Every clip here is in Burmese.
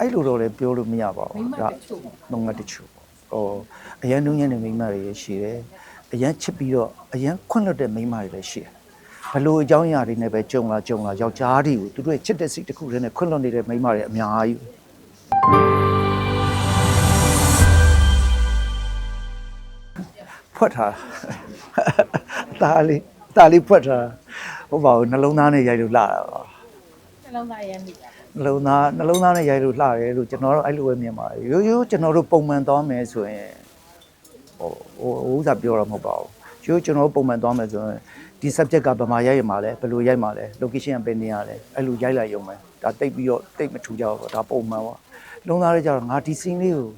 အဲ့လိုတော့လည်းပြောလို့မရပါမိဘူးမဒါတချို့ပေါ့လုံငါတချို့ပေါ့ဟိုအရန်နုညံ့တဲ့မိန်းမတွေလည်းရှိတယ်အရန်ချစ်ပြီးတော့အရန်ခွန့်လွတ်တဲ့မိန်းမတွေလည်းရှိတယ်ဘလို့အကြောင်းအရာတွေနဲ့ပဲကြုံလာကြုံလာယောက်ျားတွေကိုသူတို့ရဲ့ချစ်တဲ့စိတ်တစ်ခုတည်းနဲ့ခွန့်လွတ်နေတဲ့မိန်းမတွေအများကြီးဖွက်ထားတာဒါလေးဒါလေးဖွက်ထားဟုတ်ပါဘူးနှလုံးသားနဲ့ရိုက်လို့လာတာပါနှလုံးသားရမ်းမိတာ နှလုံးသားနှလုံးသားနဲ့ရိုက်လို့လှတယ်လို့ကျွန်တော်တို့အဲ့လိုပဲမြင်ပါတယ်ရိုးရိုးကျွန်တော်တို့ပုံမှန်သွားမယ်ဆိုရင်ဟိုဟိုဟိုဥစားပြောတာမဟုတ်ပါဘူးရိုးကျွန်တော်တို့ပုံမှန်သွားမယ်ဆိုရင်ဒီ subject ကဗမာရိုက်ရမှာလဲဘယ်လိုရိုက်မှာလဲ location ကဘယ်နေရာလဲအဲ့လိုရိုက်လိုက်ရုံပဲဒါတိတ်ပြီးတော့တိတ်မထူကြဘူးပေါ့ဒါပုံမှန်ပါလုံးသားလေးကြတော့ငါဒီ scene လေးကို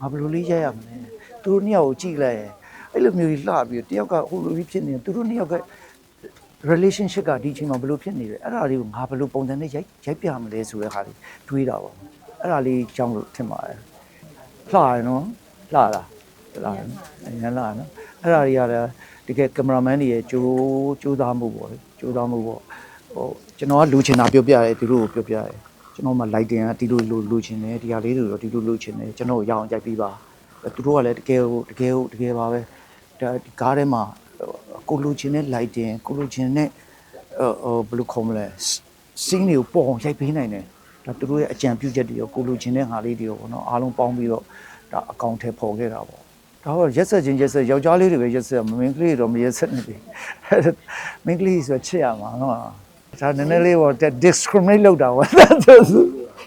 ငါဘယ်လိုလေးရိုက်ရမလဲသူတို့နှစ်ယောက်ကိုကြည့်လိုက်ရင်အဲ့လိုမျိုးကြီးလှပြီးတော့တယောက်ကဟိုလိုကြီးဖြစ်နေတယ်သူတို့နှစ်ယောက်က relationship ကဒီအချိန်မှာဘယ်လိုဖြစ်နေလဲအဲ့ဒါလေးကိုငါဘယ်လိုပုံစံနဲ့ရိုက်ရိုက်ပြမလဲဆိုတဲ့ဟာလေးတွေးတာပေါ့အဲ့ဒါလေးကြောင်းလို့ထင်ပါတယ်လှရနော်လှလားလှရနော်အရင်လှရနော်အဲ့ဒါတွေကလည်းတကယ်ကင်မရာမန်တွေရဲ့ကြိုးကြိုးစားမှုပေါ့လေကြိုးစားမှုပေါ့ဟိုကျွန်တော်ကလူချင်တာပြောပြရဲသူတို့ကိုပြောပြရဲကျွန်တော်မှ lighting ကဒီလိုလိုလိုချင်တယ်ဒီဟာလေးတွေတော့ဒီလိုလိုချင်တယ်ကျွန်တော်ကိုရအောင်ကြိုက်ပြီးပါသူတို့ကလည်းတကယ်ဟိုတကယ်ဟိုတကယ်ပါပဲဒါဒီကားထဲမှာ ကိုလူချင်းနဲ့ lighting ကိုလူချင်းနဲ့ဟိုဘယ်လိုခေါ်မလဲ scene တွေကိုပေါ်အောင်ရိုက်ပေးနိုင်တယ်ဒါသူတို့ရဲ့အကြံပြုချက်တွေရောကိုလူချင်းနဲ့ဟာလေးတွေရောပေါ့နော်အားလုံးပေါင်းပြီးတော့ဒါအကောင့်ထဲပေါ်ခဲ့တာပေါ့ဒါတော့ရက်ဆက်ချင်းရက်ဆက်ယောက်ျားလေးတွေပဲရက်ဆက်မမင်းကလေးတွေတော့မရက်ဆက်နေပြီမင်းကလေးဆိုချစ်ရမှာနော်ဒါနည်းနည်းလေးပေါ့ discriminate လုပ်တာပေါ့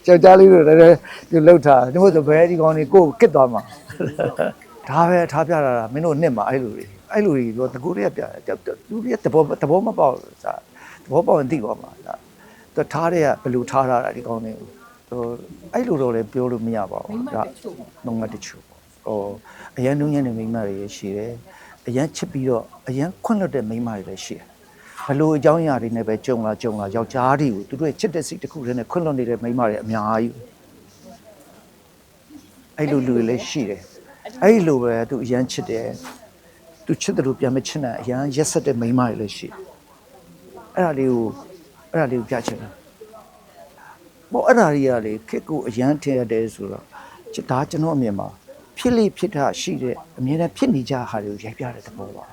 ယောက်ျားလေးတွေလည်းသူလှုပ်တာဒီမို့ဆိုဘယ်ဒီကောင်တွေကိုကစ်သွားမှာဒါပဲထားပြတာတာမင်းတို့နှစ်မှာအဲ့လိုတွေ အဲ့လိုတွေတော့တကူတွေကပြတယ်သူတွေကသဘောသဘောမပေါက်ဘူးစာသဘောပေါက်ရင်သိသွားမှာဒါသူထားတဲ့ကဘယ်လိုထားတာဒီကောင်းနေဟိုအဲ့လိုတော့လည်းပြောလို့မရပါမိဘူးမဒါတချို့ပေါ့လုံငါတချို့ပေါ့ဟိုအရန်နုညံ့တဲ့မိန်းမတွေလည်းရှိတယ်အရန်ချစ်ပြီးတော့အရန်ခွန့်လွတ်တဲ့မိန်းမတွေလည်းရှိတယ်ဘလို့အကြောင်းအရာတွေနဲ့ပဲကြုံလာကြုံလာယောက်ျားတွေကိုသူတို့ရဲ့ချစ်တဲ့စိတ်တစ်ခုတည်းနဲ့ခွန့်လွတ်နေတဲ့မိန်းမတွေအများကြီးအဲ့လိုလူတွေလည်းရှိတယ်အဲ့လိုပဲသူအရန်ချစ်တယ် သူချစ်တယ်လို့ပြန်မချစ်နိုင်အရန်ရက်ဆက်တဲ့မိန်းမတွေလည်းရှိတယ်အဲ့ဒါလေးကိုအဲ့ဒါလေးကိုပြချင်တာဘောအဲ့ဒါတွေကလေခက်ကိုအရန်ထည့်ရတယ်ဆိုတော့ဒါကျွန်တော်အမြင်မှာဖြစ်လိဖြစ်တာရှိတဲ့အမြင်နဲ့ဖြစ်နေကြဟာတွေကိုရိုက်ပြတဲ့သဘောပါ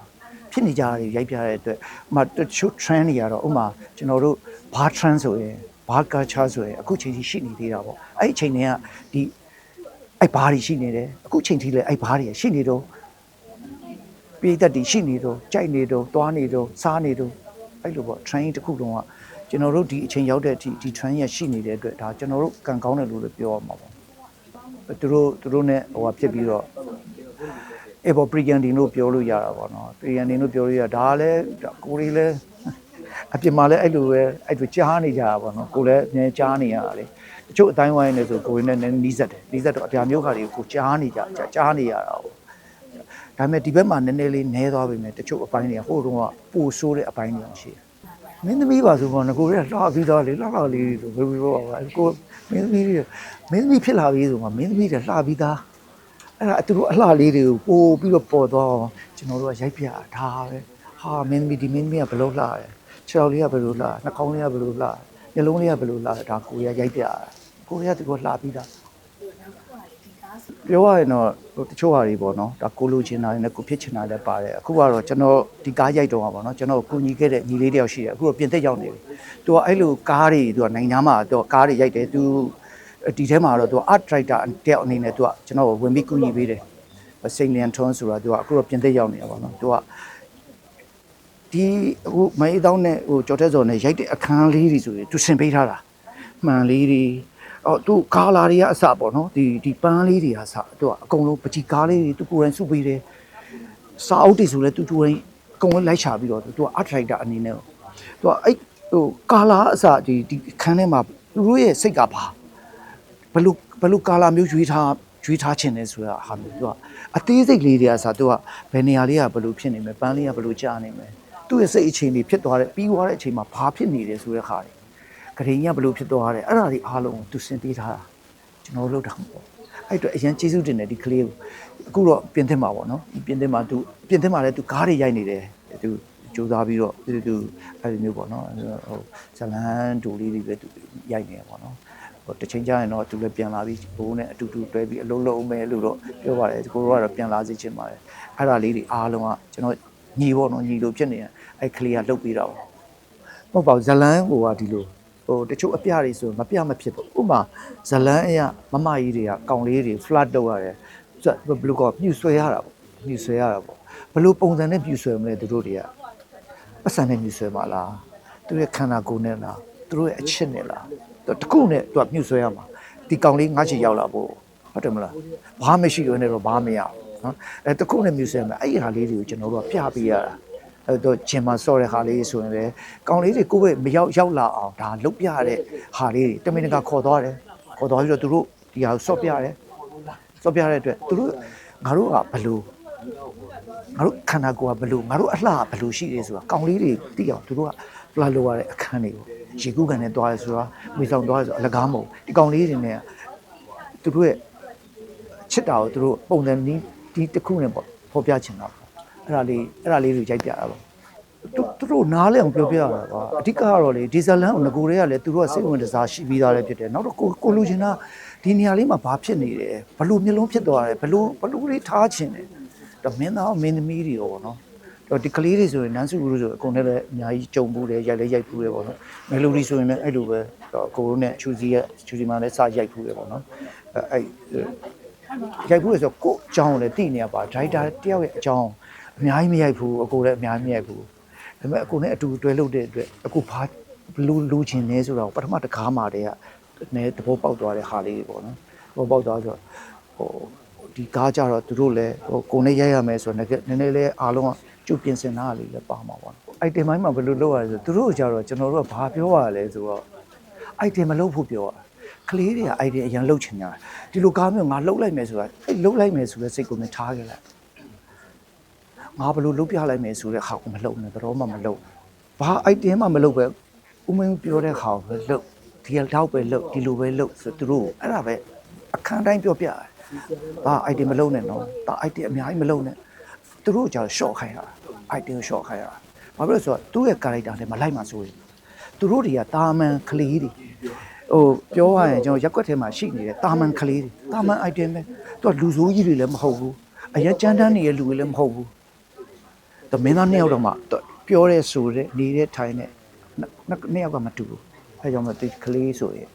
ဖြစ်နေကြတာတွေရိုက်ပြတဲ့အတွက်ဥမာတချို့ trend တွေကတော့ဥမာကျွန်တော်တို့ဘာ trend ဆိုရင်ဘာ culture ဆိုရင်အခုချိန်ကြီးရှိနေသေးတာပေါ့အဲ့ဒီချိန်တွေကဒီအဲ့ဘားတွေရှိနေတယ်အခုချိန်ထိလည်းအဲ့ဘားတွေရှိနေတော့ ပြည်သက်တွေရှိနေတော့ကြိုက်နေတော့သွားနေတော့စားနေတော့အဲ့လိုပေါ့ train တစ်ခုလုံးကကျွန်တော်တို့ဒီအချိန်ရောက်တဲ့အထိဒီ train ရရှိနေတဲ့အတွက်ဒါကျွန်တော်တို့ကံကောင်းတယ်လို့လည်းပြောရမှာပေါ့သူတို့သူတို့ ਨੇ ဟိုဟာဖြစ်ပြီးတော့အေဘောပရီဂန်ဒီလို့ပြောလို့ရတာပေါ့နော်ပရီဂန်ဒီလို့ပြောလို့ရဒါလည်းကိုရီလည်းအပြင်မှာလည်းအဲ့လိုပဲအဲ့လိုကြားနေကြတာပေါ့နော်ကိုလည်းအမြဲကြားနေရတာလေတချို့အတိုင်းဝိုင်းနေဆိုကိုရီနဲ့နည်းနီးစက်တယ်နီးစက်တော့အပြာမျိုးခါတွေကိုကြားနေကြကြားနေရတာပေါ့ ဒါပေမဲ့ဒီဘက်မှာနည်းနည်းလေးနဲသွားပြီမဲ့တချို့အပိုင်းတွေကဟိုတုန်းကပိုဆိုးတဲ့အပိုင်းတွေရှိတယ်မင်းသမီးပါဆိုတော့ငကိုရီကလှပြီးသားလေလှလှလေးတွေဘယ်လိုပြောပါလဲကိုမင်းသမီးတွေမင်းသမီးဖြစ်လာပြီဆိုမှမင်းသမီးတွေလှပြီးသားအဲ့ဒါသူတို့အလှလေးတွေကိုပို့ပြီးတော့ပေါ်သွားအောင်ကျွန်တော်တို့ကရိုက်ပြတာပဲဟာမင်းသမီးဒီမင်းသမီးကဘယ်လိုလှတယ်ခြေထောက်လေးကဘယ်လိုလှနှာခေါင်းလေးကဘယ်လိုလှမျက်လုံးလေးကဘယ်လိုလှဒါကိုရီးယားရိုက်ပြတာကိုရီးယားသူကလှပြီးသား ပြောရရင်တော့ဟိုတချို့ဟာတွေပေါ့နော်ဒါကိုလိုချင်တာနဲ့ကိုဖြစ်ချင်တာလည်းပါတယ်အခုကတော့ကျွန်တော်ဒီကားရိုက်တော့ပါပေါ့နော်ကျွန်တော်ကိုညီခဲ့တဲ့ညီလေးတယောက်ရှိတယ်အခုတော့ပြင်သက်ရောက်နေပြီသူကအဲ့လိုကားတွေသူကနိုင်သားမှာသူကကားတွေရိုက်တယ်သူဒီထဲမှာတော့သူက art director တယောက်အနေနဲ့သူကကျွန်တော်ကိုဝင်ပြီးကူညီပေးတယ်စိန်လျန်ထွန်းဆိုတာသူကအခုတော့ပြင်သက်ရောက်နေတာပေါ့နော်သူကဒီဟိုမိုင်းတောင်းနဲ့ဟိုကြော်တဲ့စော်နဲ့ရိုက်တဲ့အခန်းလေးတွေဆိုရင်သူဆင်ပေးထားတာမှန်လေးတွေ အော်သူကာလာတွေကအစပေါ့နော်ဒီဒီပန်းလေးတွေကအစသူကအကုန်လုံးပကြီးကားလေးတွေသူကိုယ်တိုင်စုပေးတယ်စာအုပ်တွေဆိုလဲသူသူကိုယ်တိုင်အကုန်လုံးလိုက်ချပြီးတော့သူက art director အနေနဲ့သူကအဲ့ဟိုကာလာအစဒီဒီအခန်းထဲမှာသူတို့ရဲ့စိတ်ကပါဘလို့ဘလို့ကာလာမျိုးရွေးထားရွေးထားခြင်းလဲဆိုတာဟာမျိုးသူကအသေးစိတ်လေးတွေအစသူကဘယ်နေရာလေးကဘလို့ဖြစ်နေမလဲပန်းလေးကဘလို့ကြာနေမလဲသူ့ရဲ့စိတ်အခြေအနေဖြစ်သွားတဲ့ပြီးသွားတဲ့အချိန်မှာဘာဖြစ်နေတယ်ဆိုတဲ့ခါတွေ ဂရိညာဘလို့ဖြစ်သွားတယ်အဲ့ဒါတွေအားလုံးကိုသူစင်ပေးထားတာကျွန်တော်လုပ်တာမဟုတ်အဲ့အတွက်အရင်ကျေးဇူးတင်တယ်ဒီကလေးကိုအခုတော့ပြင်သစ်မှာပေါ့နော်ဒီပြင်သစ်မှာသူပြင်သစ်မှာလည်းသူကားတွေရိုက်နေတယ်သူစူးစမ်းပြီးတော့သူသူအဲ့လိုမျိုးပေါ့နော်ဟိုဇလန်ဒူလေးတွေပဲသူရိုက်နေတယ်ပေါ့နော်ဟိုတစ်ချိန်ကျရင်တော့သူလည်းပြန်လာပြီးဘိုးနဲ့အတူတူတွဲပြီးအလုံးလုံးမယ်လို့တော့ပြောပါတယ်ကိုတို့ကတော့ပြန်လာစေချင်ပါတယ်အဲ့ဒါလေးတွေအားလုံးကကျွန်တော်ညီပေါ့နော်ညီလို့ဖြစ်နေတယ်အဲ့ကလေးကလုတ်ပြီးတော့မဟုတ်ပါဘူးဇလန်းဟိုကဒီလို ဟိုတချို့အပြတွေဆိုရင်မပြမဖြစ်ဘူးဥပမာဇလန်းအရမမကြီးတွေကကောင်လေးတွေ flat လုပ်ရတယ်ဘယ်လိုကောပြူဆွဲရတာပေါ့ပြူဆွဲရတာပေါ့ဘယ်လိုပုံစံနဲ့ပြူဆွဲမလဲသူတို့တွေကပတ်စံနဲ့ပြူဆွဲပါလားသူရဲ့ခန္ဓာကိုယ်နဲ့လားသူတို့ရဲ့အချစ်နဲ့လားသူတခုနဲ့သူကပြူဆွဲရမှာဒီကောင်လေးငါ့ချီရောက်လာဖို့ဟုတ်တယ်မလားဘာမရှိလို့နဲ့တော့ဘာမရဘူးနော်အဲတခုနဲ့မြူဆွဲမှာအဲ့ဒီဟာလေးတွေကိုကျွန်တော်တို့ကပြပေးရတာ အဲ့တော့ဂျင်မှာစော့တဲ့ဟာလေးဆိုရင်လည်းကောင်းလေးတွေကိုယ့်ဘက်မရောက်ရောက်လာအောင်ဒါလုတ်ပြတဲ့ဟာလေးတွေတမင်တကာခေါ်သွားတယ်ခေါ်သွားပြီးတော့သူတို့ဒီဟာကိုစော့ပြတယ်စော့ပြတဲ့အတွက်သူတို့ငါတို့ကဘလို့ငါတို့ခန္ဓာကိုယ်ကဘလို့ငါတို့အလှကဘလို့ရှိတယ်ဆိုတာကောင်းလေးတွေသိအောင်သူတို့ကဖလာလိုရတဲ့အခန်းတွေကိုရေကူးကန်နဲ့သွားရဲဆိုတာမိဆောင်သွားရဲဆိုအလကားမဟုတ်ဒီကောင်းလေးတွေနဲ့သူတို့ရဲ့ချစ်တာကိုသူတို့ပုံစံนี้ဒီတစ်ခုနဲ့ပေါ့ဖော်ပြချင်တာပေါ့ အဲ့ဒါလေးအဲ့ဒါလေးတွေရိုက်ပြတာပေါ့သူသူတို့နားလဲအောင်ပြောပြရတာပါအဓိကကတော့လေဒီဇလန်ကိုငကိုတွေကလည်းသူတို့ကစိတ်ဝင်စားရှိပြီးသားလည်းဖြစ်တယ်နောက်တော့ကိုကိုလူချင်းကဒီနေရာလေးမှာဘာဖြစ်နေတယ်ဘလို့မျိုးလုံးဖြစ်သွားတယ်ဘလို့ဘလို့လေးထားချင်တယ်တော့မင်းသားမင်းသမီးတွေရောပေါ့နော်တော့ဒီကလေးတွေဆိုရင်နန်းစုလူဆိုအကုန်လည်းအများကြီးကြုံဘူးတယ်ရိုက်လည်းရိုက်ဘူးတယ်ပေါ့နော်မယ်လိုဒီဆိုရင်လည်းအဲ့လိုပဲတော့ကိုရိုနဲ့ချူစီရဲ့ချူစီမှာလည်းစရိုက်ဘူးတယ်ပေါ့နော်အဲ့အဲ့ရိုက်ဘူးလေဆိုတော့ကို့အကြောင်းကိုလည်းသိနေရပါဒရိုက်တာတယောက်ရဲ့အကြောင်း အများကြီးမရိုက်ဘူးအကိုလည်းအများကြီးမရိုက်ဘူးဒါပေမဲ့အကိုနဲ့အတူတွဲလုပ်တဲ့အတွက်အကိုဘာလူလူချင်နေဆိုတော့ပထမတကားမှာတည်းကနည်းသဘောပေါက်သွားတဲ့ဟာလေးတွေပေါ့နော်သဘောပေါက်သွားဆိုတော့ဟိုဒီကားကြတော့သူတို့လည်းဟိုကိုနဲ့ရိုက်ရမယ်ဆိုတော့နည်းနည်းလေးအားလုံးကကျုပ်ပြင်ဆင်တာလေးလည်းပါမှာပေါ့နော်အိုက်တင်ပိုင်းမှာဘယ်လိုလုပ်ရလဲဆိုသူတို့ကြတော့ကျွန်တော်တို့ကဘာပြောရလဲဆိုတော့အိုက်တင်မလုပ်ဖို့ပြောတာကလေးတွေကအိုက်တင်အရင်လှုပ်ချင်ကြတာဒီလိုကားမျိုးငါလှုပ်လိုက်မယ်ဆိုတာအဲ့လှုပ်လိုက်မယ်ဆိုတဲ့စိတ်ကိုမထားခဲ့လိုက် ငါဘယ်လို့လုတ်ပြလိုက်မယ်ဆိုတဲ့ဟာကိုမလုံနဲ့ဘယ်တော့မှမလုံဘာအိုက်တင်မှမလုံပဲဦးမင်းပြောတဲ့ဟာကိုပဲလုံဒီတော့ပဲလုံဒီလိုပဲလုံဆိုသူတို့အဲ့ဒါပဲအခန်းတိုင်းပြောပြတယ်ဘာအိုက်တင်မလုံနဲ့နော်ဒါအိုက်တင်အများကြီးမလုံနဲ့သူတို့ကြောင့် short ခိုင်းတာအိုက်တင် short ခိုင်းတာဘာဖြစ်လို့လဲဆိုတော့သူ့ရဲ့ character နဲ့မလိုက်မှဆိုရင်သူတို့တွေကတာမန်ကလေးတွေဟိုပြောရရင်ကျွန်တော်ရက်ွက်ထဲမှာရှိနေတဲ့တာမန်ကလေးတွေတာမန် item ပဲသူကလူဆိုးကြီးတွေလည်းမဟုတ်ဘူးအရင်ကြမ်းတမ်းနေတဲ့လူတွေလည်းမဟုတ်ဘူး တမင်းသားနှစ်ယောက်တော့မှပြောရဲဆိုတဲ့နေတဲ့ထိုင်တဲ့နှစ်ယောက်ကမတူဘူးအဲကြောင့်မတိကလေးဆိုရင်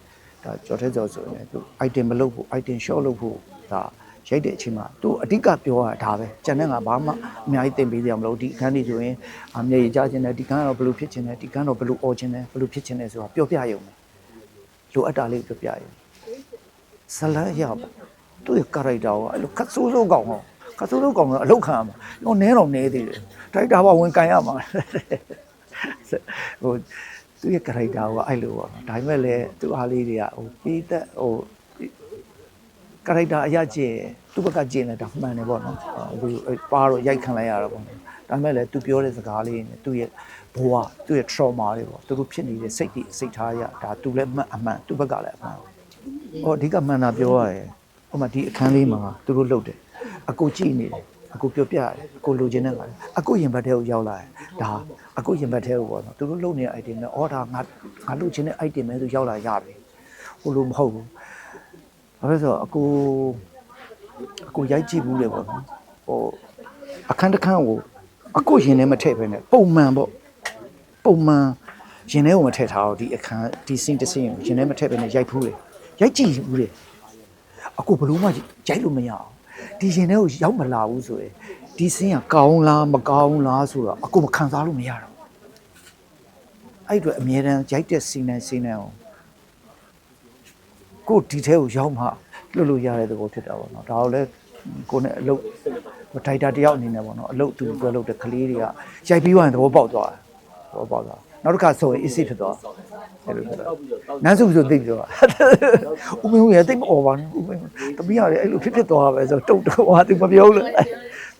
ဒါကြော်တဲ့ကြော်ဆိုရင်သူ item မလုပ်ဖို့ item short လုပ်ဖို့ဒါရိုက်တဲ့အချိန်မှာသူအဓိကပြောတာဒါပဲကျန်တဲ့ငါဘာမှအများကြီးသင်ပေးစရာမလိုဒီခန်းကြီးဆိုရင်အမြဲရကြခြင်းတယ်ဒီခန်းကတော့ဘယ်လိုဖြစ်ခြင်းတယ်ဒီခန်းတော့ဘယ်လိုអော်ခြင်းတယ်ဘယ်လိုဖြစ်ခြင်းတယ်ဆိုတာပြောပြရုံပဲလိုအပ်တာလေးပြောပြရုံဇလန်ရပါသူ့ရဲ့ character ကအဲ့လိုခတ်ဆိုးဆိုးကောင်ဟော ခတ်ဆိုးဆိုးကောင်ကအလောက်ခံရမှာဟိုနဲတော့နဲသေးတယ်ထိုက်တာဘဝင်ကန်ရမှာဟိုသူ့ရဲ့ character ကအဲ့လိုပေါ့ဒါပေမဲ့လည်းသူ့အားလေးတွေကဟိုပြီးသက်ဟို character အရကျင်သူ့ဘက်ကကျင်လဲဒါမှန်တယ်ပေါ့နော်ဟိုပါတော့ရိုက်ခံလိုက်ရတာပေါ့နော်ဒါပေမဲ့လည်းသူပြောတဲ့စကားလေးနဲ့သူ့ရဲ့ဘဝသူ့ရဲ့ trauma တွေပေါ့သူတို့ဖြစ်နေတဲ့စိတ်တွေစိတ်ထားရဒါသူလည်းမှန်အမှန်သူ့ဘက်ကလည်းအမှန်ဟောအဓိကမှန်တာပြောရရင်ဟိုမှာဒီအခန်းလေးမှာသူတို့လုပ်တယ် အကိုကြည့်နေတယ်အကိုပြောပြရတယ်အကိုလိုချင်တဲ့ခါအကိုရင်ဘတ်ထဲကိုရောက်လာတယ်ဒါအကိုရင်ဘတ်ထဲကိုပေါ့နော်သူတို့လုပ်နေတဲ့ item နဲ့အော်ဒါငါငါလိုချင်တဲ့ item ပဲသူရောက်လာရပြီဟိုလိုမဟုတ်ဘူးဘာဖြစ်လို့လဲဆိုတော့အကိုအကိုရိုက်ကြည့်ဘူးလေပေါ့နော်ဟိုအခန်းတစ်ခန်းကိုအကိုရင်ထဲမထည့်ဘဲနဲ့ပုံမှန်ပေါ့ပုံမှန်ရင်ထဲကိုမထည့်ထားတော့ဒီအခန်းဒီစင်းတစ်စင်းကိုရင်ထဲမထည့်ဘဲနဲ့ရိုက်ဖူးတယ်ရိုက်ကြည့်ဘူးလေအကိုဘလို့မှရိုက်လို့မရအောင် ဒီရင်ထဲကိုရောက်မလာဘူးဆိုရင်ဒီစင်းကကောင်းလားမကောင်းလားဆိုတော့အကိုမခံစားလို့မရတော့အဲ့အတော့အမြဲတမ်းရိုက်တဲ့စီနန်စီနန်ကိုကိုယ်ဒီထဲကိုရောက်မှလွတ်လို့ရတဲ့သဘောဖြစ်တာပေါ့နော်ဒါကိုလည်းကိုယ်နဲ့အလုပ်ဒိုက်တာတယောက်အနေနဲ့ပေါ့နော်အလုပ်သူပြောလုပ်တဲ့ကလေးတွေကရိုက်ပြီးသွားရင်သဘောပေါက်သွားတယ်သဘောပေါက်သွား နောက်တစ်ခါဆိုရင် easy ဖြစ်သွားအဲ့လိုဖြစ်သွားနန်းစုဆိုသိပြီးတော့ဦးမင်းဦးရတိတ်မអော်ပါနဲ့ဦးမင်းတမီးရတယ်အဲ့လိုဖြစ်ဖြစ်သွားပဲဆိုတုံတုံဟာသူမပြောလို့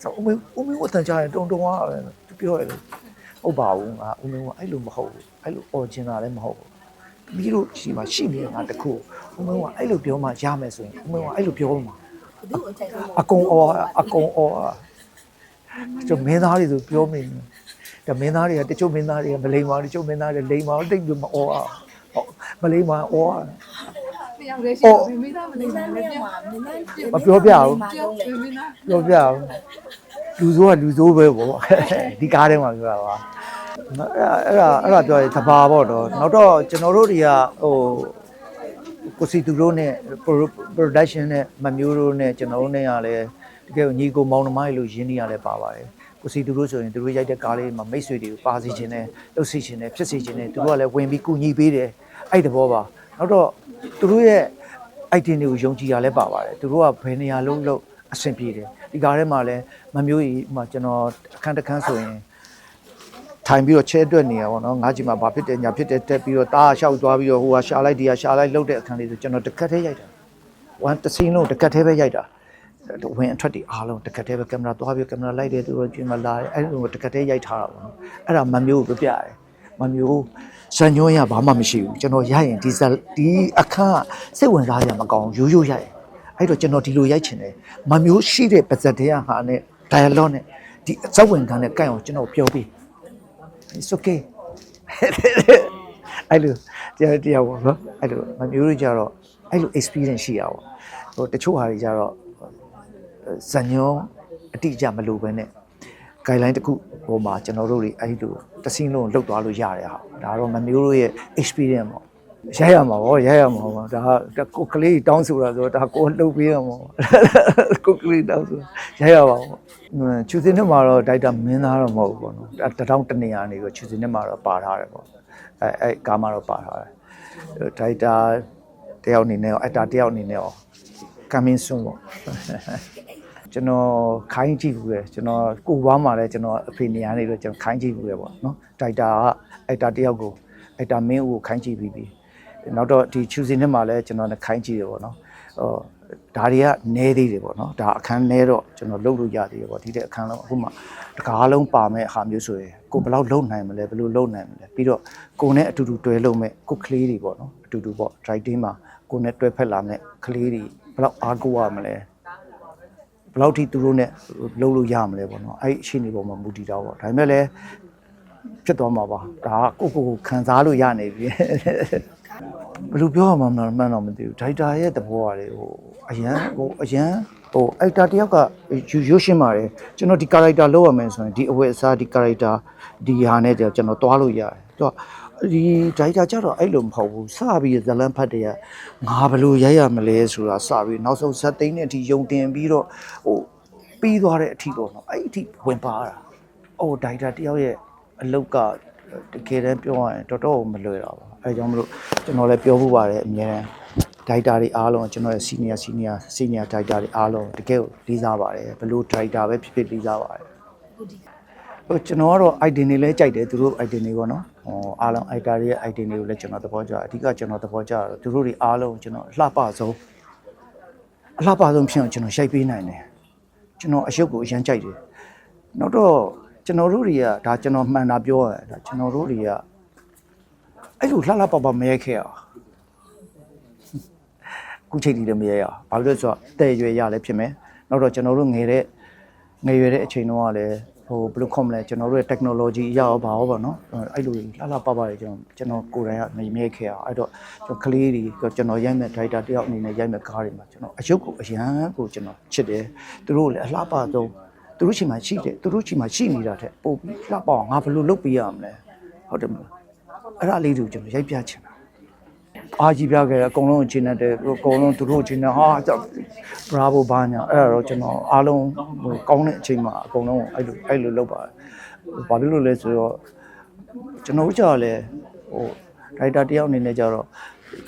ဆိုဦးမင်းဦးမင်းကိုတန်ကြရင်တုံတုံဟာပဲသူပြောရတယ်ဟုတ်ပါဘူးငါဦးမင်းကအဲ့လိုမဟုတ်ဘူးအဲ့လိုអော်ချင်တာလည်းမဟုတ်ဘူးတမီးတို့ရှိမှရှိနေတာတခုဦးမင်းကအဲ့လိုပြောမှရမယ်ဆိုရင်ဦးမင်းကအဲ့လိုပြောမှာဘယ်သူ့ကိုချိန်ဆုံးအကုံအော်အကုံအော်ကျွန်တော်မင်းသားတွေဆိုပြောမိတယ် ဒါမင်းသားတွေကတချို့မင်းသားတွေကမလိမ္မာတချို့မင်းသားတွေလိမ္မာတိတ်ပြီးမအော်အောင်ဟုတ်မလိမ္မာအော်မယောက်တည်းရှိတယ်မိသားမနေမင်းဘူးသားမမပြောပြောမပြောပြဘူးပြောမိသားပြောပြအောင်လူဆိုးကလူဆိုးပဲပေါ့ဒီကားထဲမှာပြောတာပါအဲ့ဒါအဲ့ဒါအဲ့ဒါပြောရင်တဘာပေါ့တော့နောက်တော့ကျွန်တော်တို့တွေကဟိုကိုစီသူတို့နဲ့ production နဲ့မမျိုးတို့နဲ့ကျွန်တော်တို့နဲ့ကလည်းတကယ်ညီကိုမောင်နှမလို့ရင်းနှီးရလဲပါပါတယ် ကိုစီသူတို့ဆိုရင်သူတို့ရိုက်တဲ့ကားလေးမှာမိတ်ဆွေတွေကိုပါစီခြင်းနဲ့လှုပ်စီခြင်းနဲ့ဖြစ်စီခြင်းနဲ့သူတို့ကလည်းဝင်ပြီးကူညီပေးတယ်အဲ့တဘောပါနောက်တော့သူတို့ရဲ့ item တွေကိုယုံကြည်ရလဲပါပါတယ်သူတို့ကဘယ်နေရာလုံးလုံးအဆင်ပြေတယ်ဒီကားထဲမှာလည်းမမျိုးကြီးဟိုမှာကျွန်တော်အခန်းတစ်ခန်းဆိုရင်ထိုင်ပြီးတော့ချဲတွက်နေရပါတော့ငါးကြီးမှာဘာဖြစ်တယ်ညာဖြစ်တယ်တက်ပြီးတော့တားလျှောက်သွားပြီးတော့ဟိုကရှာလိုက်ဒီကရှာလိုက်လှုပ်တဲ့အခန်းလေးဆိုကျွန်တော်တစ်ခတ်သေးရိုက်တာဝမ်တစ်စင်းလုံးတစ်ခတ်သေးပဲရိုက်တာ ဝင်အထွက်ဒီအားလုံးတစ်ခတ်သေးပဲကင်မရာသွားပြီးကင်မရာလိုက်တယ်သူတို့ပြင်မလာတယ်အဲ့လိုတစ်ခတ်သေးရိုက်ထားတာပေါ့နော်အဲ့ဒါမမျိုးကိုပြပြတယ်မမျိုးဇန်ညွန်းရဘာမှမရှိဘူးကျွန်တော်ရရင်ဒီဇက်ဒီအခန်းကစိတ်ဝင်စားရမကောင်းရိုးရိုးရိုက်အဲ့တော့ကျွန်တော်ဒီလိုရိုက်ချင်တယ်မမျိုးရှိတဲ့ပါဇက်တဲ့ဟာနဲ့ dialogue နဲ့ဒီအစဝင်ခံတဲ့ကန့်အောင်ကျွန်တော်ပြောပြီး it's okay အဲ့လိုတရားတရားပေါ့နော်အဲ့လိုမမျိုးတို့ကြတော့အဲ့လို experience ရှိရအောင်ဟိုတချို့ဟာတွေကြတော့ ဇညောအတိအကျမလိုပဲနဲ့ guideline တစ်ခုဟိုမှာကျွန်တော်တို့တွေအဲ့လိုတစ်စင်းလုံးလောက်သွားလို့ရတယ်ဟာဒါတော့မမျိုးတို့ရဲ့ experience ပေါ့ရိုက်ရမှာဗောရိုက်ရမှာဗောဒါကကိုကလေးတောင်းဆိုတာဆိုတော့ဒါကိုလှုပ်ပေးရမှာဗောကိုကလေးတောင်းဆိုရိုက်ရပါဗောချူစင်းနဲ့မှာတော့ဒိုက်တာမင်းသားတော့မဟုတ်ဘူးဗောနော်တတောင်းတနေရာနေပြီးချူစင်းနဲ့မှာတော့ပါထားတယ်ဗောအဲအဲကားမှာတော့ပါထားတယ်ဒိုက်တာတယောက်အနေနဲ့ရောအက်တာတယောက်အနေနဲ့ရော coming soon ဗော ကျွန်တော်ခိုင်းကြည့်ဘူးလေကျွန်တော်ကိုဘွားမှာလည်းကျွန်တော်အဖေနေရာနေတော့ကျွန်တော်ခိုင်းကြည့်ဘူးလေပေါ့နော်ဒိုက်တာကအိုက်တာတယောက်ကိုအိုက်တာမင်းဦးကိုခိုင်းကြည့်ပြီးပြီနောက်တော့ဒီ choosing နဲ့မှာလည်းကျွန်တော်လည်းခိုင်းကြည့်တယ်ပေါ့နော်ဟောဒါတွေကနဲသေးတယ်ပေါ့နော်ဒါအခန်းနဲတော့ကျွန်တော်လုပ်လို့ရသေးတယ်ပေါ့ဒီတဲ့အခန်းလုံးအခုမှတကားလုံးပါမဲ့အခါမျိုးဆိုရင်ကိုဘယ်လောက်လုံနိုင်မလဲဘယ်လိုလုံနိုင်မလဲပြီးတော့ကိုနဲ့အတူတူတွဲလုပ်မဲ့ကိုကလေးတွေပေါ့နော်အတူတူပေါ့ driving မှာကိုနဲ့တွဲဖက်လာမဲ့ကလေးတွေဘယ်လောက်အားကိုးရမလဲဘယ် လောက်ထိသူတို့နဲ့လုံးလို့ရမလဲပေါ့နော်အဲ့ဒီအခြေအနေပေါ်မှာမူတည်တော့ပေါ့ဒါပေမဲ့လည်းဖြစ်သွားမှာပါဒါကကိုယ့်ကိုယ်ကိုခံစားလို့ရနေပြီဘယ်လိုပြောရမှာမလဲမှန်းတော့မသိဘူးဒိုက်တာရဲ့သဘောကလေဟိုအရန်ဟိုအရန်ဟိုအိုက်တာတယောက်ကယူရွရှင်းပါတယ်ကျွန်တော်ဒီ character လောက်ရမယ်ဆိုရင်ဒီအဝတ်အစားဒီ character ဒီဟာနဲ့ကျွန်တော်တွားလို့ရတယ်သူက ဒီဒိုက်တာကြတော့အဲ့လိုမဟုတ်ဘူးစပြီးဇလန်ဖတ်တဲ့ကငါဘယ်လိုရိုက်ရမလဲဆိုတာစပြီးနောက်ဆုံးဇက်သိန်းနဲ့အထိယုံတင်ပြီးတော့ဟိုပြီးသွားတဲ့အထိပေါ့နော်အဲ့ဒီအထိဝင်ပါတာအိုဒိုက်တာတယောက်ရဲ့အလုတ်ကတကယ်တမ်းပြောရရင်တော်တော်မလွယ်တော့ပါအဲကြောင့်မလို့ကျွန်တော်လည်းပြောဖို့ပါတယ်အများတန်းဒိုက်တာတွေအားလုံးကျွန်တော်ရဲ့ senior senior senior ဒိုက်တာတွေအားလုံးတကယ်ကိုလေးစားပါတယ်ဘလို့ဒိုက်တာပဲဖြစ်ဖြစ်လေးစားပါတယ်ဟိုကျွန်တော်ကတော့ item တွေလည်းကြိုက်တယ်သူတို့ item တွေပေါ့နော် ဟိုအားလုံး item တွေရဲ့ item တွေကိုလည်းကျွန်တော်သဘောကျတယ်အဓိကကျွန်တော်သဘောကျတာသူတို့တွေအားလုံးကျွန်တော်အလှပဆုံးအလှပဆုံးဖြစ်အောင်ကျွန်တော်ရိုက်ပေးနိုင်တယ်ကျွန်တော်အရုပ်ကိုအရန်ကြိုက်တယ်နောက်တော့ကျွန်တော်တို့တွေကဒါကျွန်တော်မှန်တာပြောရတယ်ဒါကျွန်တော်တို့တွေကအဲ့လိုလှလှပပမရိုက်ခဲ့အောင်အခုချိန်ထိလည်းမရရအောင်ဘာလို့လဲဆိုတော့တဲ့ရွယ်ရလည်းဖြစ်မယ်နောက်တော့ကျွန်တော်တို့ငယ်တဲ့ငယ်ရွယ်တဲ့အချိန်တုန်းကလည်း ဟိုဘယ်လိုခေါ်မလဲကျွန်တော်တို့ရဲ့ technology အရရောဘာရောပါနော်အဲ့လိုလှလှပပတွေကျွန်တော်ကျွန်တော်ကိုယ်တိုင်ကမမြဲခဲ့အောင်အဲ့တော့ကျွန်တော်ကလေးတွေကျွန်တော်ရိုက်မဲ့ driver တယောက်အနေနဲ့ရိုက်မဲ့ကားတွေမှာကျွန်တော်အယုတ်ကိုအရန်ကိုကျွန်တော်ချစ်တယ်သူတို့လည်းအလှပဆုံးသူတို့ချိန်မှာရှိတယ်သူတို့ချိန်မှာရှိနေတာတဲ့ပို့ပြီးလှပအောင်ငါဘယ်လိုလုပ်ပေးရမလဲဟုတ်တယ်မလားအဲ့ဒါလေးတွေကိုကျွန်တော်ရိုက်ပြချင်တာ အားကြီးပြခဲ့တယ်အကုန်လုံးအချင်းနဲ့တယ်အကုန်လုံးသူတို့အချင်းနဲ့ဟာဘရာဗိုဘာညာအဲ့ဒါတော့ကျွန်တော်အားလုံးဟိုကောင်းတဲ့အချိန်မှာအကုန်လုံးအဲ့လိုအဲ့လိုလုပ်ပါတယ်ဘာဖြစ်လို့လဲဆိုတော့ကျွန်တော်ကြောက်လဲဟိုဒိုက်တာတယောက်အနေနဲ့ကြတော့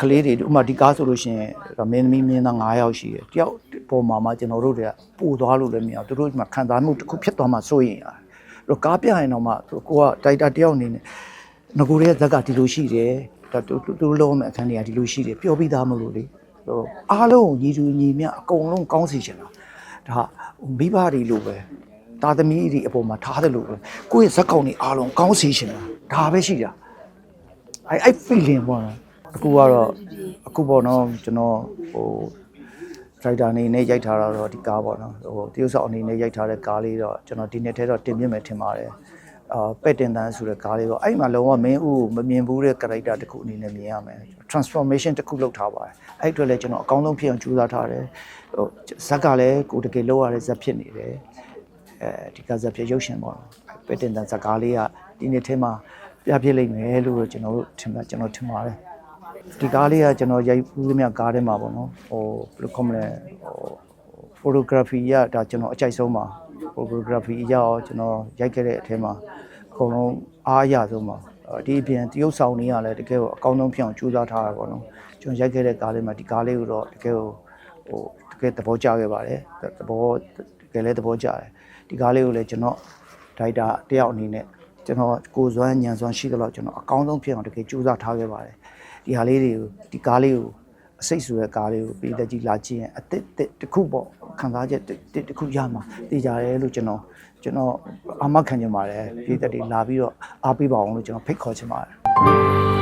ကလေးတွေဥပမာဒီကားဆိုလို့ရှိရင်မင်းသမီးမင်းသား9ယောက်ရှိတယ်တယောက်ပေါ်မှာမှကျွန်တော်တို့တွေကပို့သွားလို့လည်းမရဘူးသူတို့မှခံစားမှုတစ်ခုဖြစ်သွားမှစိုးရင်ရတယ်အဲ့တော့ကားပြရင်တော့မှကိုကဒိုက်တာတယောက်အနေနဲ့ငကိုရဲ့ဇက်ကဒီလိုရှိတယ် ဒါတူတူလုံးမဲ့အခန်းတွေကဒီလိုရှိတယ်ပျော်ပြီးသားမလို့လေဟိုအားလုံးညီတူညီမျှအကုန်လုံးကောင်းစီချင်တာဒါမိဘတွေလိုပဲတာသမီတွေအပေါ်မှာထားတယ်လို့ပဲကိုယ့်ရဲ့ဇက်ကောင်တွေအားလုံးကောင်းစီချင်တာဒါပဲရှိတာအဲ့အဲ့ feeling ပေါ့နော်အခုကတော့အခုပေါ့နော်ကျွန်တော်ဟို driver အနေနဲ့ရိုက်ထားတာတော့ဒီကားပေါ့နော်ဟိုတရုတ်ဆောင်အနေနဲ့ရိုက်ထားတဲ့ကားလေးတော့ကျွန်တော်ဒီနေ့ထဲတော့တင်ပြမယ်ထင်ပါတယ်ဟ အာပက်တင်တန်ဆိုတဲ့ကားလေးပေါ့အဲ့မှာလုံးဝမင်းဦးကိုမမြင်ဘူးတဲ့ character တစ်ခုအနေနဲ့မြင်ရမယ် transformation တစ်ခုလုပ်ထားပါတယ်အဲ့အတွက်လည်းကျွန်တော်အကောင်းဆုံးဖြစ်အောင်ကြိုးစားထားတယ်ဟိုဇက်ကလည်းကိုယ်တကယ်လောက်ရတဲ့ဇက်ဖြစ်နေတယ်အဲဒီကဇက်ဖြစ်ရုပ်ရှင်ပေါ့ပက်တင်တန်ဇက်ကားလေးကဒီနေ့ထဲမှာပြပြလိမ့်မယ်လို့ကျွန်တော်တို့ထင်ပါကျွန်တော်ထင်ပါတယ်ဒီကားလေးကကျွန်တော်ရိုက်ဘူးသမျှကားထဲမှာပေါ့နော်ဟိုဘယ်လိုခေါ်မလဲဟို photography ရဒါကျွန်တော်အကြိုက်ဆုံးပါ photography ရရောကျွန်တော်ရိုက်ခဲ့တဲ့အထဲမှာအကုန်လုံးအားရဆုံးပါအဲ့ဒီအပြင်တရုပ်ဆောင်တွေကလည်းတကယ်ကိုအကောင်းဆုံးဖြစ်အောင်ကြိုးစားထားတာပေါ့နော်ကျွန်တော်ရိုက်ခဲ့တဲ့ကားလေးမှာဒီကားလေးကိုတော့တကယ်ကိုဟိုတကယ်သဘောကျခဲ့ပါတယ်သဘောတကယ်လည်းသဘောကျတယ်ဒီကားလေးကိုလည်းကျွန်တော်ဒိုက်တာတယောက်အနေနဲ့ကျွန်တော်ကိုယ်စွမ်းညံစွမ်းရှိသလောက်ကျွန်တော်အကောင်းဆုံးဖြစ်အောင်တကယ်ကြိုးစားထားခဲ့ပါတယ်ဒီဟာလေးတွေကိုဒီကားလေးကို အစိတ်ဆိုတဲ့ကားလေးကိုပြည်သက်ကြီးလာကြည့်ရင်အစ်စ်တစ်တစ်ခုပေါ့ခံစားချက်တစ်တစ်တစ်ခုရမှာသိကြတယ်လို့ကျွန်တော်ကျွန်တော်အာမခံချင်ပါတယ်ပြည်သက်တွေလာပြီးတော့အားပေးပါအောင်လို့ကျွန်တော်ဖိတ်ခေါ်ချင်ပါတယ်